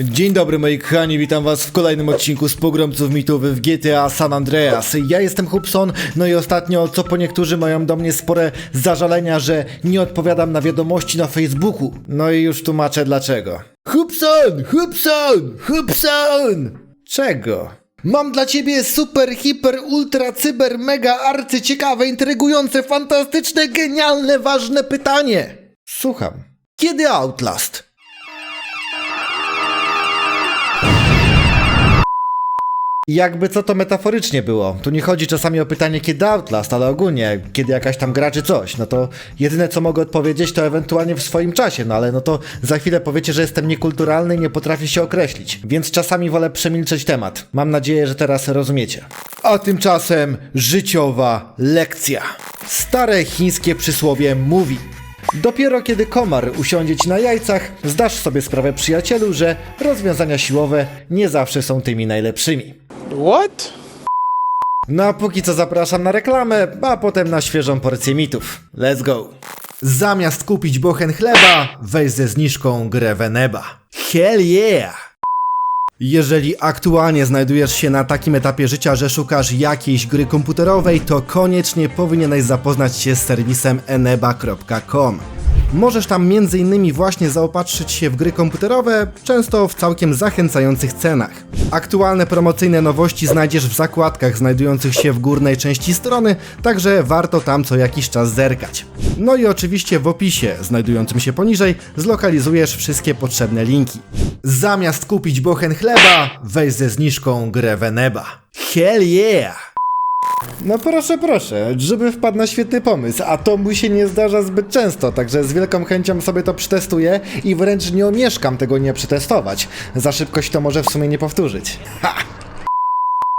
Dzień dobry moi kochani, witam was w kolejnym odcinku z Pogromców Mitów w GTA San Andreas. Ja jestem Hubson, no i ostatnio, co po niektórzy mają do mnie spore zażalenia, że nie odpowiadam na wiadomości na Facebooku. No i już tłumaczę dlaczego. Hubson! Hubson! Hubson! Czego? Mam dla ciebie super, hiper, ultra, cyber, mega, arcy, ciekawe, intrygujące, fantastyczne, genialne, ważne pytanie. Słucham. Kiedy Outlast? Jakby co to metaforycznie było. Tu nie chodzi czasami o pytanie kiedy Outlast, ale ogólnie kiedy jakaś tam gra czy coś. No to jedyne co mogę odpowiedzieć to ewentualnie w swoim czasie, no ale no to za chwilę powiecie, że jestem niekulturalny i nie potrafię się określić. Więc czasami wolę przemilczeć temat. Mam nadzieję, że teraz rozumiecie. A tymczasem życiowa lekcja. Stare chińskie przysłowie mówi Dopiero kiedy komar usiądzie ci na jajcach, zdasz sobie sprawę przyjacielu, że rozwiązania siłowe nie zawsze są tymi najlepszymi. What? No a póki co zapraszam na reklamę, a potem na świeżą porcję mitów. Let's go! Zamiast kupić bochen chleba, weź ze zniżką grę Veneba. Hell yeah! Jeżeli aktualnie znajdujesz się na takim etapie życia, że szukasz jakiejś gry komputerowej, to koniecznie powinieneś zapoznać się z serwisem eneba.com. Możesz tam m.in. właśnie zaopatrzyć się w gry komputerowe, często w całkiem zachęcających cenach. Aktualne promocyjne nowości znajdziesz w zakładkach znajdujących się w górnej części strony, także warto tam co jakiś czas zerkać. No i oczywiście w opisie, znajdującym się poniżej, zlokalizujesz wszystkie potrzebne linki. Zamiast kupić bochen chleba, weź ze zniżką grę Veneba. Hell yeah! No proszę, proszę, żeby wpadł na świetny pomysł, a to mu się nie zdarza zbyt często, także z wielką chęcią sobie to przetestuję i wręcz nie omieszkam tego nie przetestować. Za szybkość to może w sumie nie powtórzyć. Ha!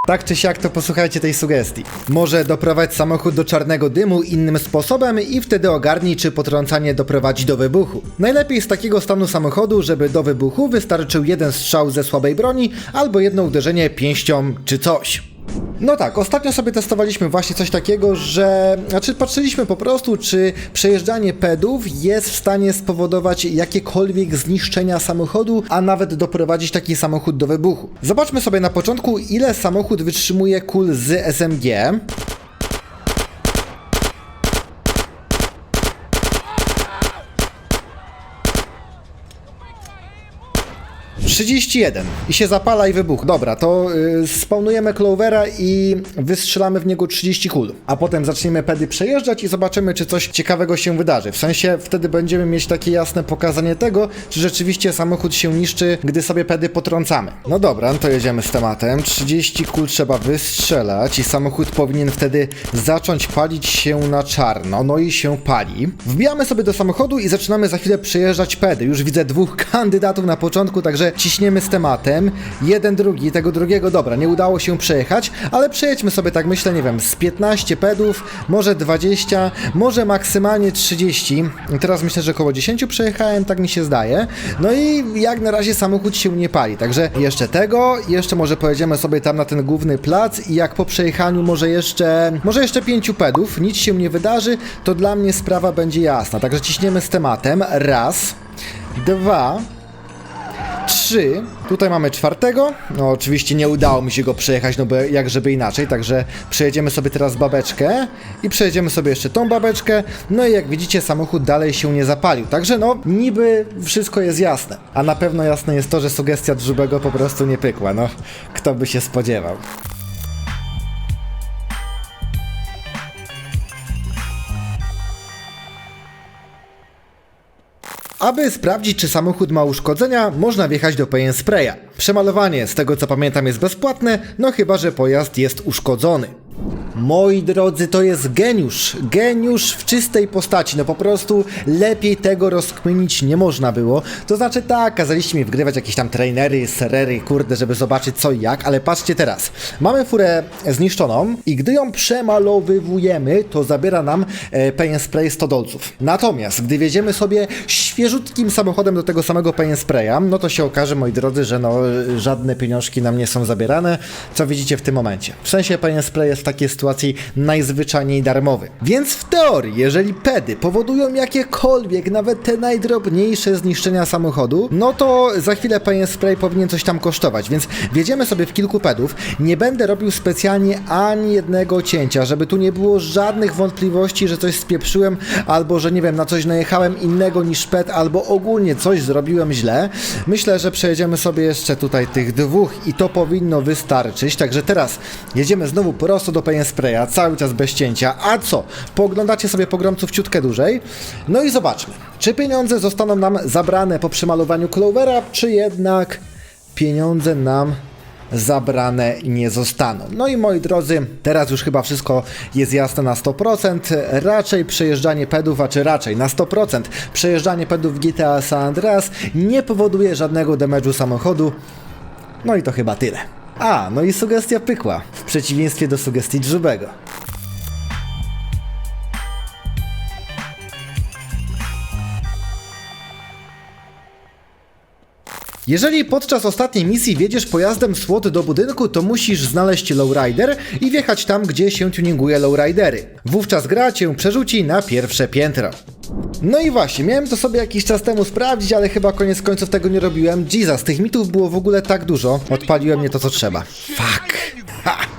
Tak czy siak, to posłuchajcie tej sugestii. Może doprowadź samochód do czarnego dymu innym sposobem i wtedy ogarnij, czy potrącanie doprowadzi do wybuchu. Najlepiej z takiego stanu samochodu, żeby do wybuchu wystarczył jeden strzał ze słabej broni albo jedno uderzenie pięścią czy coś. No tak, ostatnio sobie testowaliśmy właśnie coś takiego, że. Znaczy, patrzyliśmy po prostu, czy przejeżdżanie pedów jest w stanie spowodować jakiekolwiek zniszczenia samochodu, a nawet doprowadzić taki samochód do wybuchu. Zobaczmy sobie na początku, ile samochód wytrzymuje kul z SMG. Trzydzieści jeden i się zapala i wybuch. Dobra, to yy, spawnujemy Clovera i wystrzelamy w niego 30 kul. A potem zaczniemy pedy przejeżdżać i zobaczymy, czy coś ciekawego się wydarzy. W sensie wtedy będziemy mieć takie jasne pokazanie tego, czy rzeczywiście samochód się niszczy, gdy sobie pedy potrącamy. No dobra, no to jedziemy z tematem. 30 kul trzeba wystrzelać i samochód powinien wtedy zacząć palić się na czarno. No i się pali. Wbijamy sobie do samochodu i zaczynamy za chwilę przejeżdżać pedy. Już widzę dwóch kandydatów na początku, także ciśniemy z tematem. Jeden, drugi, tego drugiego, dobra, nie udało się przejechać, ale przejedźmy sobie tak myślę, nie wiem, z 15 pedów, może 20, może maksymalnie 30. Teraz myślę, że około 10 przejechałem, tak mi się zdaje. No i jak na razie samochód się nie pali, także jeszcze tego, jeszcze może pojedziemy sobie tam na ten główny plac i jak po przejechaniu może jeszcze, może jeszcze 5 pedów, nic się nie wydarzy, to dla mnie sprawa będzie jasna. Także ciśniemy z tematem, raz, dwa, trzy. Tutaj mamy czwartego. No oczywiście nie udało mi się go przejechać, no bo jak żeby inaczej, także przejedziemy sobie teraz babeczkę i przejedziemy sobie jeszcze tą babeczkę. No i jak widzicie samochód dalej się nie zapalił. Także no niby wszystko jest jasne. A na pewno jasne jest to, że sugestia Dżubego po prostu nie pykła. No kto by się spodziewał. Aby sprawdzić, czy samochód ma uszkodzenia, można wjechać do Paint Spraya. Przemalowanie, z tego co pamiętam, jest bezpłatne, no chyba, że pojazd jest uszkodzony. Moi drodzy, to jest geniusz. Geniusz w czystej postaci. No po prostu lepiej tego rozkminić nie można było. To znaczy tak, kazaliście mi wgrywać jakieś tam trainery, serery, kurde, żeby zobaczyć co i jak, ale patrzcie teraz. Mamy furę zniszczoną i gdy ją przemalowywujemy, to zabiera nam e, Paint Spray 100 dolców. Natomiast gdy wjedziemy sobie świeżutkim samochodem do tego samego Paint Spraya, no to się okaże, moi drodzy, że no żadne pieniążki nam nie są zabierane, co widzicie w tym momencie. W sensie Paint Spray jest w takiej sytuacji, najzwyczajniej darmowy. Więc w teorii, jeżeli pedy powodują jakiekolwiek, nawet te najdrobniejsze zniszczenia samochodu, no to za chwilę Paint Spray powinien coś tam kosztować, więc wjedziemy sobie w kilku pedów. Nie będę robił specjalnie ani jednego cięcia, żeby tu nie było żadnych wątpliwości, że coś spieprzyłem, albo że nie wiem, na coś najechałem innego niż ped, albo ogólnie coś zrobiłem źle. Myślę, że przejedziemy sobie jeszcze tutaj tych dwóch i to powinno wystarczyć. Także teraz jedziemy znowu prosto do Paint Spraya, cały czas bez cięcia. A co? Pooglądacie sobie pogromców ciutkę dłużej. No i zobaczmy, czy pieniądze zostaną nam zabrane po przemalowaniu Clovera, czy jednak pieniądze nam zabrane nie zostaną. No i moi drodzy, teraz już chyba wszystko jest jasne na 100%. Raczej przejeżdżanie pedów, a czy raczej na 100% przejeżdżanie pedów w GTA San Andreas nie powoduje żadnego damage'u samochodu. No i to chyba tyle. A, no i sugestia pykła, w przeciwieństwie do sugestii Dżubego. Jeżeli podczas ostatniej misji wiedziesz pojazdem SWAT do budynku, to musisz znaleźć lowrider i wjechać tam, gdzie się tuninguje lowridery. Wówczas gra cię przerzuci na pierwsze piętro. No i właśnie, miałem to sobie jakiś czas temu sprawdzić, ale chyba koniec końców tego nie robiłem. Jesus, tych mitów było w ogóle tak dużo. Odpaliłem nie to, co trzeba. Fuck. Ha.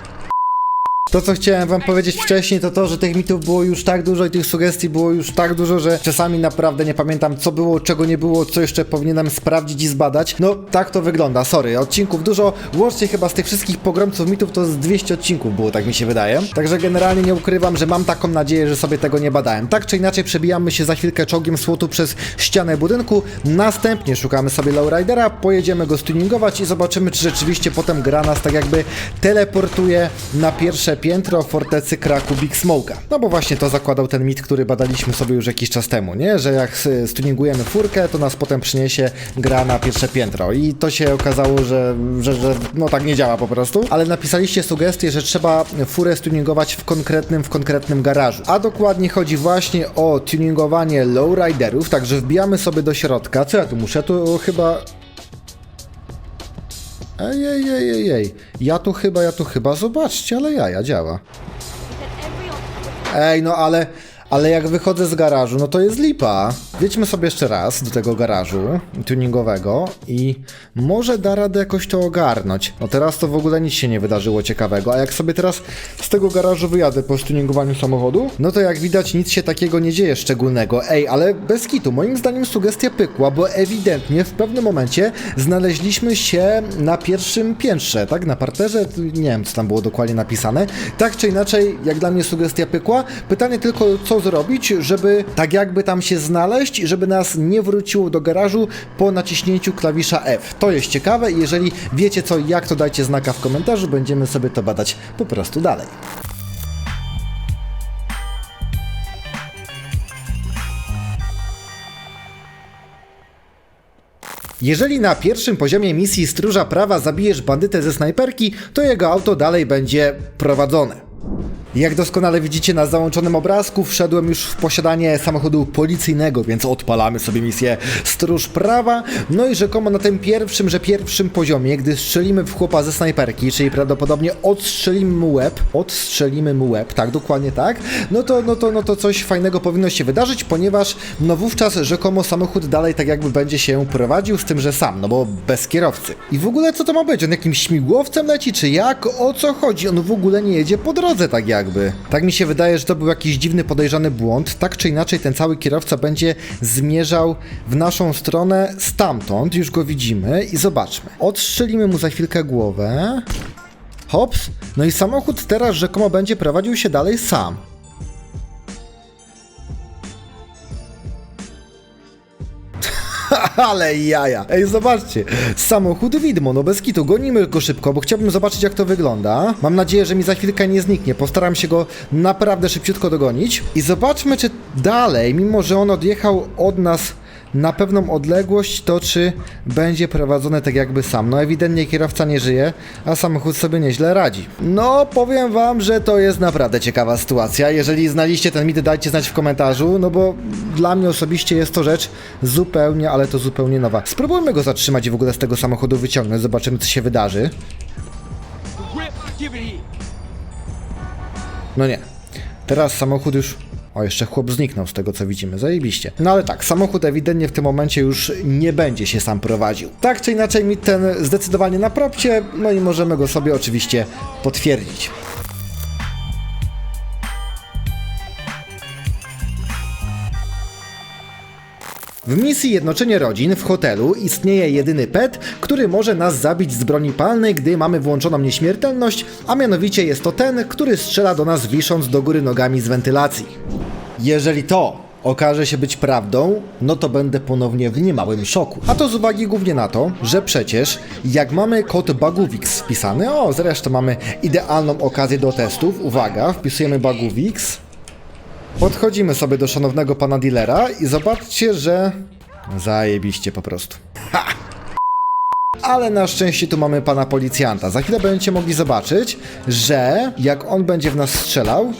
To, co chciałem wam powiedzieć wcześniej, to to, że tych mitów było już tak dużo i tych sugestii było już tak dużo, że czasami naprawdę nie pamiętam, co było, czego nie było, co jeszcze powinienem sprawdzić i zbadać. No, tak to wygląda, sorry. Odcinków dużo, łącznie chyba z tych wszystkich pogromców mitów to z 200 odcinków było, tak mi się wydaje. Także generalnie nie ukrywam, że mam taką nadzieję, że sobie tego nie badałem. Tak czy inaczej przebijamy się za chwilkę czołgiem słotu przez ścianę budynku, następnie szukamy sobie lowridera, pojedziemy go stuningować i zobaczymy, czy rzeczywiście potem gra nas tak jakby teleportuje na pierwsze piętro fortecy Kraku Big Smoke'a. No bo właśnie to zakładał ten mit, który badaliśmy sobie już jakiś czas temu, nie? Że jak s- stuningujemy furkę, to nas potem przyniesie gra na pierwsze piętro. I to się okazało, że, że, że no tak nie działa po prostu. Ale napisaliście sugestię, że trzeba furę stuningować w konkretnym, w konkretnym garażu. A dokładnie chodzi właśnie o tuningowanie lowriderów, także wbijamy sobie do środka. Co ja tu muszę? Tu chyba Ej, ej, ej, ej, ej. Ja tu chyba, ja tu chyba, zobaczcie, ale jaja działa. Ej, no ale, ale jak wychodzę z garażu, no to jest lipa. Wjedźmy sobie jeszcze raz do tego garażu tuningowego i może da radę jakoś to ogarnąć. No teraz to w ogóle nic się nie wydarzyło ciekawego, a jak sobie teraz z tego garażu wyjadę po stuningowaniu samochodu, no to jak widać nic się takiego nie dzieje szczególnego. Ej, ale bez kitu, moim zdaniem sugestia pykła, bo ewidentnie w pewnym momencie znaleźliśmy się na pierwszym piętrze, tak? Na parterze, nie wiem co tam było dokładnie napisane. Tak czy inaczej, jak dla mnie sugestia pykła. Pytanie tylko, co zrobić, żeby tak jakby tam się znaleźć, żeby nas nie wróciło do garażu po naciśnięciu klawisza F. To jest ciekawe i jeżeli wiecie co i jak, to dajcie znaka w komentarzu, będziemy sobie to badać po prostu dalej. Jeżeli na pierwszym poziomie misji Stróża Prawa zabijesz bandytę ze snajperki, to jego auto dalej będzie prowadzone. Jak doskonale widzicie na załączonym obrazku, wszedłem już w posiadanie samochodu policyjnego, więc odpalamy sobie misję Stróż Prawa. No i rzekomo na tym pierwszym, że pierwszym poziomie, gdy strzelimy w chłopa ze snajperki, czyli prawdopodobnie odstrzelimy mu łeb, odstrzelimy mu łeb, tak, dokładnie tak, no to, no to, no to coś fajnego powinno się wydarzyć, ponieważ no wówczas rzekomo samochód dalej tak jakby będzie się prowadził, z tym, że sam, no bo bez kierowcy. I w ogóle co to ma być? On jakimś śmigłowcem leci, czy jak? O co chodzi? On w ogóle nie jedzie po drodze tak jakby. Tak mi się wydaje, że to był jakiś dziwny, podejrzany błąd. Tak czy inaczej ten cały kierowca będzie zmierzał w naszą stronę stamtąd, już go widzimy i zobaczmy. Odstrzelimy mu za chwilkę głowę. Hops. No i samochód teraz rzekomo będzie prowadził się dalej sam. Ale jaja. Ej, zobaczcie. Samochód widmo, no bez kitu. Gonimy go szybko, bo chciałbym zobaczyć, jak to wygląda. Mam nadzieję, że mi za chwilkę nie zniknie. Postaram się go naprawdę szybciutko dogonić. I zobaczmy, czy dalej, mimo że on odjechał od nas na pewną odległość, to czy będzie prowadzony tak jakby sam. No ewidentnie kierowca nie żyje, a samochód sobie nieźle radzi. No, powiem wam, że to jest naprawdę ciekawa sytuacja. Jeżeli znaliście ten mit, dajcie znać w komentarzu, no bo dla mnie osobiście jest to rzecz zupełnie, ale to zupełnie nowa. Spróbujmy go zatrzymać i w ogóle z tego samochodu wyciągnąć, zobaczymy co się wydarzy. No nie. Teraz samochód już... O, jeszcze chłop zniknął z tego co widzimy, zajebiście. No ale tak, samochód ewidentnie w tym momencie już nie będzie się sam prowadził. Tak czy inaczej, mi ten zdecydowanie na propcie, no i możemy go sobie oczywiście potwierdzić. W misji Jednoczenie Rodzin w hotelu istnieje jedyny pet, który może nas zabić z broni palnej, gdy mamy włączoną nieśmiertelność, a mianowicie jest to ten, który strzela do nas wisząc do góry nogami z wentylacji. Jeżeli to okaże się być prawdą, no to będę ponownie w niemałym szoku. A to z uwagi głównie na to, że przecież jak mamy kod Baguvix wpisany, o zresztą mamy idealną okazję do testów, uwaga, wpisujemy Baguvix, Podchodzimy sobie do szanownego pana dealera i zobaczcie, że... Zajebiście po prostu. Ha! Ale na szczęście tu mamy pana policjanta. Za chwilę będziecie mogli zobaczyć, że jak on będzie w nas strzelał...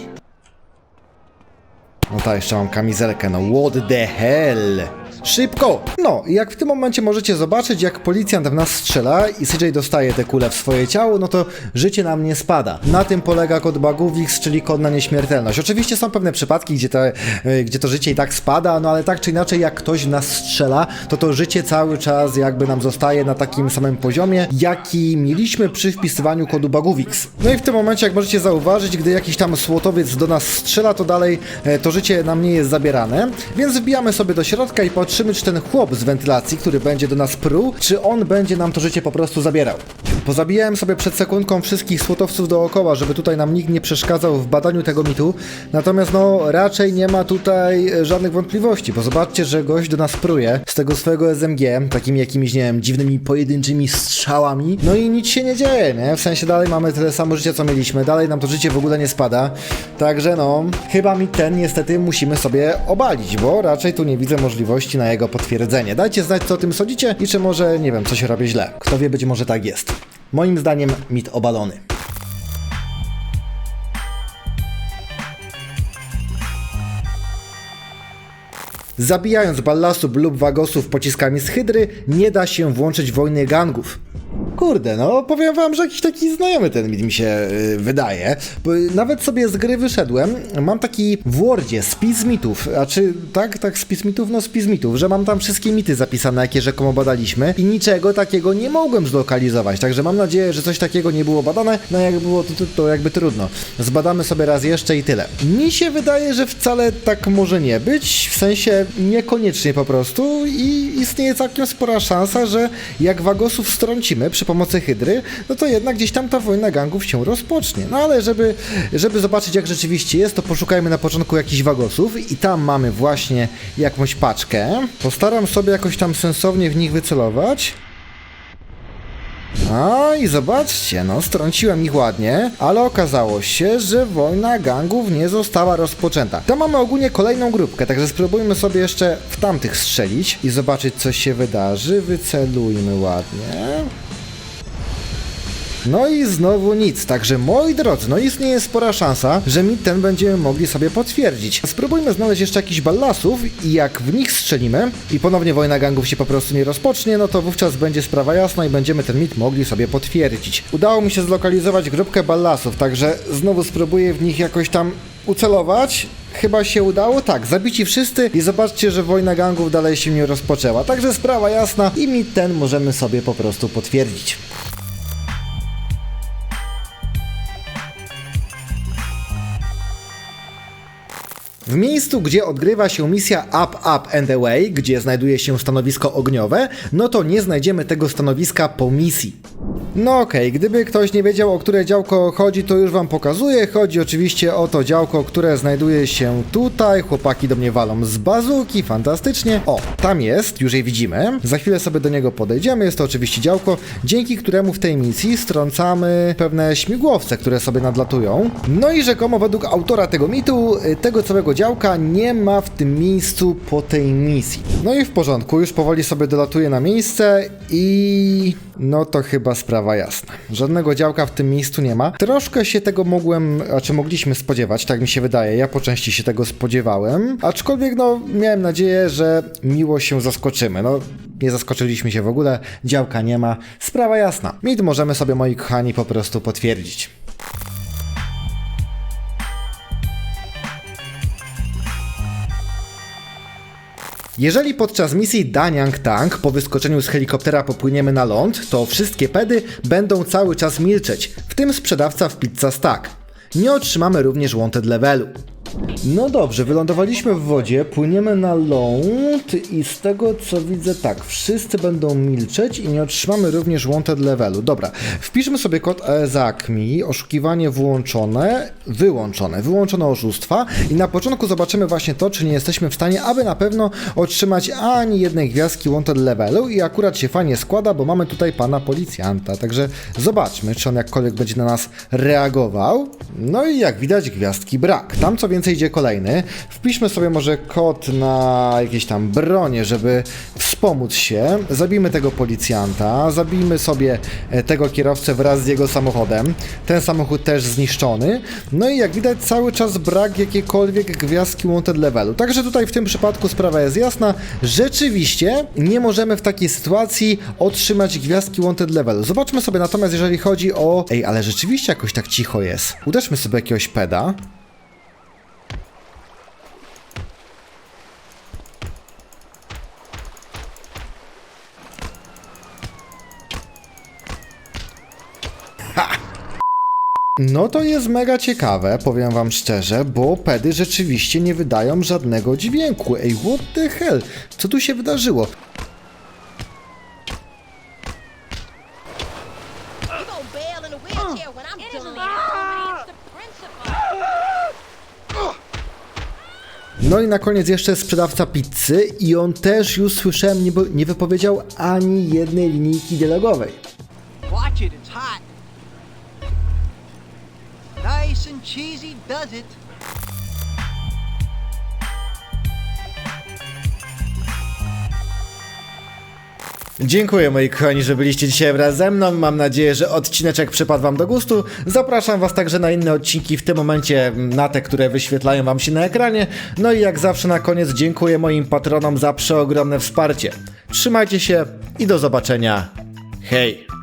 No tak, jeszcze mam kamizelkę, no what the hell? Szybko! No, jak w tym momencie możecie zobaczyć, jak policjant w nas strzela i CJ dostaje te kule w swoje ciało, no to życie nam nie spada. Na tym polega kod Baguvix, czyli kod na nieśmiertelność. Oczywiście są pewne przypadki, gdzie, te, e, gdzie to życie i tak spada, no ale tak czy inaczej, jak ktoś w nas strzela, to to życie cały czas jakby nam zostaje na takim samym poziomie, jaki mieliśmy przy wpisywaniu kodu Baguvix. No i w tym momencie, jak możecie zauważyć, gdy jakiś tam słotowiec do nas strzela, to dalej e, to życie nam nie jest zabierane, więc wbijamy sobie do środka i patrzymy, czy ten chłop z wentylacji, który będzie do nas pruł, czy on będzie nam to życie po prostu zabierał. Pozabijałem sobie przed sekundką wszystkich słotowców dookoła, żeby tutaj nam nikt nie przeszkadzał w badaniu tego mitu, natomiast no raczej nie ma tutaj e, żadnych wątpliwości, bo zobaczcie, że gość do nas pruje z tego swojego SMG, takimi jakimiś, nie wiem, dziwnymi pojedynczymi strzałami, no i nic się nie dzieje, nie? W sensie dalej mamy tyle samo życia, co mieliśmy, dalej nam to życie w ogóle nie spada, także no, chyba mi ten niestety musimy sobie obalić, bo raczej tu nie widzę możliwości na jego potwierdzenie. Dajcie znać, co o tym sądzicie i czy może, nie wiem, coś robię źle. Kto wie, być może tak jest. Moim zdaniem mit obalony. Zabijając ballasów lub wagosów pociskami z hydry, nie da się włączyć wojny gangów. Kurde, no powiem wam, że jakiś taki znajomy ten mi się y, wydaje. Nawet sobie z gry wyszedłem, mam taki w Wordzie spis mitów, a czy tak, tak spis mitów, no spis mitów, że mam tam wszystkie mity zapisane, jakie rzekomo badaliśmy i niczego takiego nie mogłem zlokalizować, także mam nadzieję, że coś takiego nie było badane, no jak było to, to, to jakby trudno. Zbadamy sobie raz jeszcze i tyle. Mi się wydaje, że wcale tak może nie być, w sensie niekoniecznie po prostu i istnieje całkiem spora szansa, że jak wagosów strącimy przy pomocy hydry, no to jednak gdzieś tam ta wojna gangów się rozpocznie. No ale żeby, żeby zobaczyć jak rzeczywiście jest, to poszukajmy na początku jakichś wagosów i tam mamy właśnie jakąś paczkę. Postaram sobie jakoś tam sensownie w nich wycelować. A i zobaczcie, no strąciłem ich ładnie, ale okazało się, że wojna gangów nie została rozpoczęta. To mamy ogólnie kolejną grupkę, także spróbujmy sobie jeszcze w tamtych strzelić i zobaczyć co się wydarzy. Wycelujmy ładnie. No i znowu nic, także moi drodzy, no istnieje spora szansa, że mit ten będziemy mogli sobie potwierdzić. Spróbujmy znaleźć jeszcze jakichś ballasów i jak w nich strzelimy i ponownie wojna gangów się po prostu nie rozpocznie, no to wówczas będzie sprawa jasna i będziemy ten mit mogli sobie potwierdzić. Udało mi się zlokalizować grupkę ballasów, także znowu spróbuję w nich jakoś tam ucelować. Chyba się udało? Tak, zabici wszyscy i zobaczcie, że wojna gangów dalej się nie rozpoczęła. Także sprawa jasna i mit ten możemy sobie po prostu potwierdzić. W miejscu, gdzie odgrywa się misja Up, Up and Away, gdzie znajduje się stanowisko ogniowe, no to nie znajdziemy tego stanowiska po misji. No okej, gdyby ktoś nie wiedział o które działko chodzi, to już wam pokazuję. Chodzi oczywiście o to działko, które znajduje się tutaj. Chłopaki do mnie walą z bazuki, fantastycznie. O, tam jest, już je widzimy. Za chwilę sobie do niego podejdziemy. Jest to oczywiście działko, dzięki któremu w tej misji strącamy pewne śmigłowce, które sobie nadlatują. No i rzekomo według autora tego mitu, y, tego całego działka nie ma w tym miejscu po tej misji. No i w porządku, już powoli sobie dolatuję na miejsce i no to chyba sprawa jasna. Żadnego działka w tym miejscu nie ma. Troszkę się tego mogłem, a czy mogliśmy spodziewać, tak mi się wydaje. Ja po części się tego spodziewałem, aczkolwiek no miałem nadzieję, że miło się zaskoczymy. No nie zaskoczyliśmy się w ogóle, działka nie ma. Sprawa jasna. Mit możemy sobie moi kochani po prostu potwierdzić. Jeżeli podczas misji Danyang Tank po wyskoczeniu z helikoptera popłyniemy na ląd, to wszystkie pedy będą cały czas milczeć, w tym sprzedawca w Pizza Stack. Nie otrzymamy również wanted levelu. No dobrze, wylądowaliśmy w wodzie, płyniemy na ląd i z tego co widzę tak, wszyscy będą milczeć i nie otrzymamy również wanted levelu. Dobra, wpiszmy sobie kod EZACMI, oszukiwanie włączone, wyłączone, wyłączone oszustwa i na początku zobaczymy właśnie to, czy nie jesteśmy w stanie, aby na pewno otrzymać ani jednej gwiazdki wanted levelu i akurat się fajnie składa, bo mamy tutaj pana policjanta, także zobaczmy, czy on jakkolwiek będzie na nas reagował. No i jak widać gwiazdki brak. Tam co więcej idzie kolejny. Wpiszmy sobie może kod na jakieś tam bronie, żeby wspomóc się. Zabijmy tego policjanta, zabijmy sobie e, tego kierowcę wraz z jego samochodem. Ten samochód też zniszczony. No i jak widać cały czas brak jakiejkolwiek gwiazdki wanted levelu. Także tutaj w tym przypadku sprawa jest jasna. Rzeczywiście nie możemy w takiej sytuacji otrzymać gwiazdki wanted levelu. Zobaczmy sobie natomiast jeżeli chodzi o... Ej, ale rzeczywiście jakoś tak cicho jest. Uderzmy sobie jakiegoś peda. No to jest mega ciekawe, powiem wam szczerze, bo pedy rzeczywiście nie wydają żadnego dźwięku. Ej, what the hell? Co tu się wydarzyło? No i na koniec jeszcze sprzedawca pizzy i on też już słyszałem nie, nie wypowiedział ani jednej linijki dialogowej. Watch it, it's hot. Nice and cheesy does it. Dziękuję moi kochani, że byliście dzisiaj wraz ze mną. Mam nadzieję, że odcineczek przypadł wam do gustu. Zapraszam was także na inne odcinki, w tym momencie na te, które wyświetlają wam się na ekranie. No i jak zawsze na koniec dziękuję moim patronom za przeogromne wsparcie. Trzymajcie się i do zobaczenia. Hej!